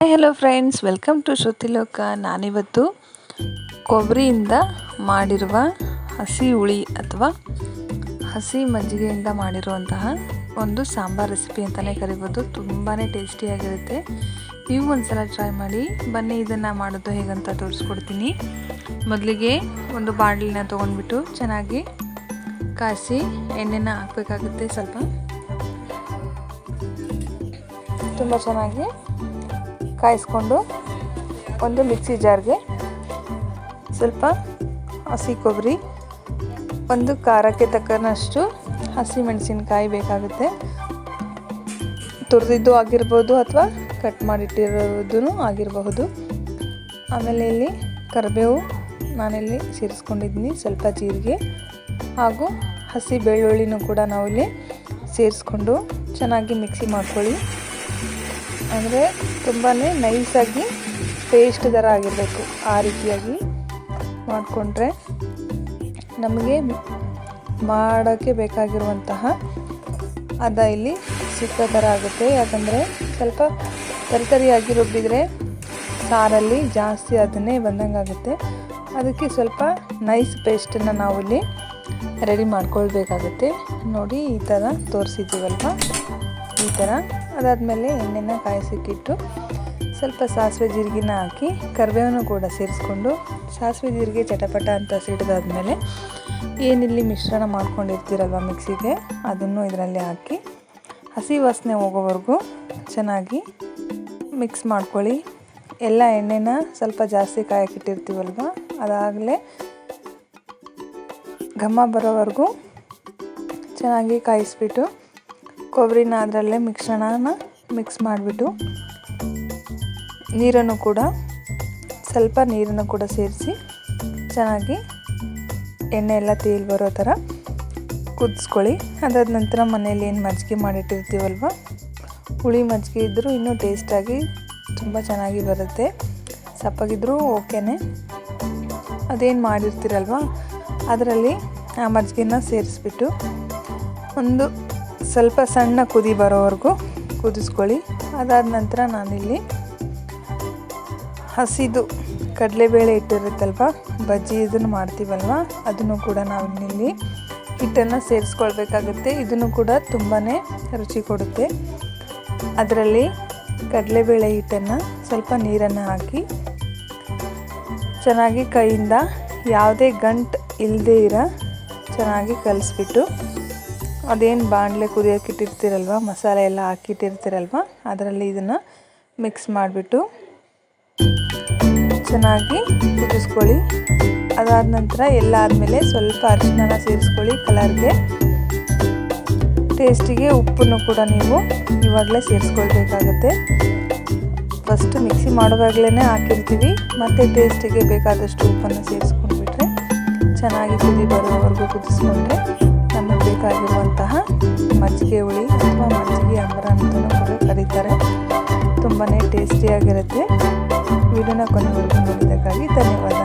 Hello friends welcome to Shrutiloka ನಾನಿವತ್ತು ಕೊಬ್ಬರಿಯಿಂದ ಮಾಡಿರುವ ಹಸಿ ಹುಳಿ ಅಥವಾ ಹಸಿ ಮಜ್ಜಿಗೆಯಿಂದ ಮಾಡಿರುವಂತಹ ಒಂದು ಸಾಂಬಾರ್ ರೆಸಿಪಿ ಅಂತಲೇ ಕರಿಬೋದು. ತುಂಬಾ ಟೇಸ್ಟಿಯಾಗಿರುತ್ತೆ ನೀವು ಒಂದ್ಸಲ ಟ್ರೈ ಮಾಡಿ, ಬನ್ನಿ ಇದನ್ನು ಮಾಡೋದು ಹೇಗಂತ ತೋರಿಸ್ಕೊಡ್ತೀನಿ. ಮೊದಲಿಗೆ ಒಂದು ಬಾಣಲಿನ ತೊಗೊಂಡ್ಬಿಟ್ಟು ಚೆನ್ನಾಗಿ ಕಾಯಿಸಿ ಎಣ್ಣೆನ ಹಾಕಬೇಕಾಗುತ್ತೆ ಸ್ವಲ್ಪ. ತುಂಬ ಚೆನ್ನಾಗಿ ಕಾಯಿಸ್ಕೊಂಡು ಒಂದು ಮಿಕ್ಸಿ ಜಾರ್ಗೆ ಸ್ವಲ್ಪ ಹಸಿ ಕೊಬ್ಬರಿ, ಒಂದು ಖಾರಕ್ಕೆ ತಕ್ಕನಷ್ಟು ಹಸಿ ಮೆಣಸಿನ್ಕಾಯಿ ಬೇಕಾಗುತ್ತೆ. ತುರಿದಿದ್ದು ಆಗಿರ್ಬೋದು ಅಥವಾ ಕಟ್ ಮಾಡಿಟ್ಟಿರೋದು ಆಗಿರಬಹುದು. ಆಮೇಲೆ ಇಲ್ಲಿ ಕರಿಬೇವು ನಾನಿಲ್ಲಿ ಸೇರಿಸ್ಕೊಂಡಿದ್ದೀನಿ ಸ್ವಲ್ಪ ಜೀರಿಗೆ ಹಾಗೂ ಹಸಿ ಬೆಳ್ಳುಳ್ಳಿನೂ ಕೂಡ ನಾವಿಲ್ಲಿ ಸೇರಿಸ್ಕೊಂಡು ಚೆನ್ನಾಗಿ ಮಿಕ್ಸಿ ಮಾಡ್ಕೊಳ್ಳಿ. ಅಂದರೆ ತುಂಬಾ ನೈಸಾಗಿ ಪೇಸ್ಟ್ ಥರ ಆಗಿರಬೇಕು. ಆ ರೀತಿಯಾಗಿ ಮಾಡಿಕೊಂಡ್ರೆ ನಮಗೆ ಮಾಡೋಕ್ಕೆ ಬೇಕಾಗಿರುವಂತಹ ಅದ ಇಲ್ಲಿ ಸಿಕ್ಕ ಥರ ಆಗುತ್ತೆ. ಯಾಕಂದರೆ ಸ್ವಲ್ಪ ತರಿತರಿಯಾಗಿ ರುಬ್ಬಿದರೆ ಸಾರಲ್ಲಿ ಜಾಸ್ತಿ ಅದನ್ನೇ ಬಂದಂಗೆ ಆಗುತ್ತೆ ಅದಕ್ಕೆ ಸ್ವಲ್ಪ ನೈಸ್ ಪೇಸ್ಟನ್ನು ಇಲ್ಲಿ ರೆಡಿ ಮಾಡ್ಕೊಳ್ಬೇಕಾಗುತ್ತೆ. ನೋಡಿ ಈ ಥರ ತೋರಿಸಿದ್ದೀವಲ್ವ? ಈ ಥರ ಅದಾದಮೇಲೆ ಎಣ್ಣೆನ ಕಾಯಿಸಿಕ್ಕಿಟ್ಟು ಸ್ವಲ್ಪ ಸಾಸಿವೆ ಜೀರಿಗೆನ ಹಾಕಿ ಕರಿಬೇವನ್ನು ಕೂಡ ಸೇರಿಸ್ಕೊಂಡು ಸಾಸಿವೆ ಜೀರಿಗೆ ಚಟಪಟ ಅಂತ ಸಿಡಿದಾದ್ಮೇಲೆ ಏನಿಲ್ಲಿ ಮಿಶ್ರಣ ಮಾಡ್ಕೊಂಡಿರ್ತೀರಲ್ವ ಮಿಕ್ಸಿಗೆ ಅದನ್ನು ಇದರಲ್ಲಿ ಹಾಕಿ ಹಸಿ ವಾಸನೆ ಹೋಗೋವರೆಗೂ ಚೆನ್ನಾಗಿ ಮಿಕ್ಸ್ ಮಾಡ್ಕೊಳ್ಳಿ. ಎಲ್ಲ ಎಣ್ಣೆನ ಸ್ವಲ್ಪ ಜಾಸ್ತಿ ಕಾಯಕ್ಕಿಟ್ಟಿರ್ತೀವಲ್ವ ಅದಾಗಲೇ ಘಮ ಬರೋವರೆಗೂ ಚೆನ್ನಾಗಿ ಕಾಯಿಸ್ಬಿಟ್ಟು ಕೊಬ್ಬರಿನ ಅದರಲ್ಲೇ ಮಿಶ್ರಣನ ಮಿಕ್ಸ್ ಮಾಡಿಬಿಟ್ಟು ನೀರನ್ನು ಕೂಡ ಸ್ವಲ್ಪ ನೀರನ್ನು ಕೂಡ ಸೇರಿಸಿ ಚೆನ್ನಾಗಿ ಎಣ್ಣೆ ಎಲ್ಲ ತೇಲ್ ಬರೋ ಥರ ಕುದಿಸ್ಕೊಳ್ಳಿ. ಅದಾದ ನಂತರ ಮನೇಲಿ ಏನು ಮಜ್ಜಿಗೆ ಮಾಡಿಟ್ಟಿರ್ತೀವಲ್ವ? ಹುಳಿ ಮಜ್ಜಿಗೆ ಇದ್ದರೂ ಇನ್ನೂ ಟೇಸ್ಟಾಗಿ ತುಂಬ ಚೆನ್ನಾಗಿ ಬರುತ್ತೆ. ಸಪ್ಪಗಿದ್ರೂ ಓಕೆನೆ. ಅದೇನು ಮಾಡಿರ್ತೀರಲ್ವ? ಅದರಲ್ಲಿ ಆ ಮಜ್ಜಿಗೆನ ಸೇರಿಸ್ಬಿಟ್ಟು ಒಂದು ಸ್ವಲ್ಪ ಸಣ್ಣ ಕುದಿ ಬರೋವರೆಗೂ ಕುದಿಸ್ಕೊಳ್ಳಿ. ಅದಾದ ನಂತರ ನಾನಿಲ್ಲಿ ಹಸಿದು ಕಡಲೆಬೇಳೆ ಇಟ್ಟಿರುತ್ತಲ್ವ, ಬಜ್ಜಿ ಇದನ್ನು ಮಾಡ್ತೀವಲ್ವ, ಅದನ್ನು ಕೂಡ ನಾವು ಇಲ್ಲಿ ಹಿಟ್ಟನ್ನು ಸೇರಿಸ್ಕೊಳ್ಬೇಕಾಗುತ್ತೆ. ಇದನ್ನು ಕೂಡ ತುಂಬಾ ರುಚಿ ಕೊಡುತ್ತೆ. ಅದರಲ್ಲಿ ಕಡಲೆಬೇಳೆ ಹಿಟ್ಟನ್ನು ಸ್ವಲ್ಪ ನೀರನ್ನು ಹಾಕಿ, ಚೆನ್ನಾಗಿ ಕೈಯಿಂದ ಯಾವುದೇ ಗಂಟು ಇಲ್ಲದೇ ಇರೋ ಚೆನ್ನಾಗಿ ಕಲಿಸ್ಬಿಟ್ಟು ಅದೇನು ಬಾಣಲೆ ಕುದಿಯೋಕೆ ಇಟ್ಟಿರ್ತೀರಲ್ವ, ಮಸಾಲೆ ಎಲ್ಲ ಹಾಕಿಟ್ಟಿರ್ತೀರಲ್ವ ಅದರಲ್ಲಿ ಇದನ್ನು ಮಿಕ್ಸ್ ಮಾಡಿಬಿಟ್ಟು ಚೆನ್ನಾಗಿ ಕುದಿಸ್ಕೊಳ್ಳಿ. ಅದಾದ ನಂತರ ಎಲ್ಲ ಆದಮೇಲೆ ಸ್ವಲ್ಪ ಅರಿಶಿನ ಸೇರಿಸ್ಕೊಳ್ಳಿ ಕಲರ್ಗೆ. ಟೇಸ್ಟಿಗೆ ಉಪ್ಪನ್ನು ಕೂಡ ನೀವು ಇವಾಗಲೇ ಸೇರಿಸ್ಕೊಳ್ಬೇಕಾಗತ್ತೆ. ಫಸ್ಟ್ ಮಿಕ್ಸಿ ಮಾಡುವಾಗಲೇ ಹಾಕಿರ್ತೀವಿ, ಮತ್ತು ಟೇಸ್ಟಿಗೆ ಬೇಕಾದಷ್ಟು ಉಪ್ಪನ್ನು ಸೇರಿಸ್ಕೊಂಡ್ಬಿಟ್ರೆ ಚೆನ್ನಾಗಿ ಕುದಿ ಬರೋವರೆಗೂ ಕುದಿಸ್ಕೊಂಡ್ರೆ ಬೇಕಾಗಿರುವಂತಹ ಮಜ್ಜಿಗೆ ಹುಳಿ ಅಥವಾ ಮಜ್ಜಿಗೆ ಅಂಬರ ಅಂತ ಕೂಡ ಕರೀತಾರೆ. ತುಂಬಾ ಟೇಸ್ಟಿಯಾಗಿರುತ್ತೆ ವಿಡಿಯೋನ ಕೊನೆವರೆಗೂ ನೋಡಿದ್ದಕ್ಕಾಗಿ ಧನ್ಯವಾದ.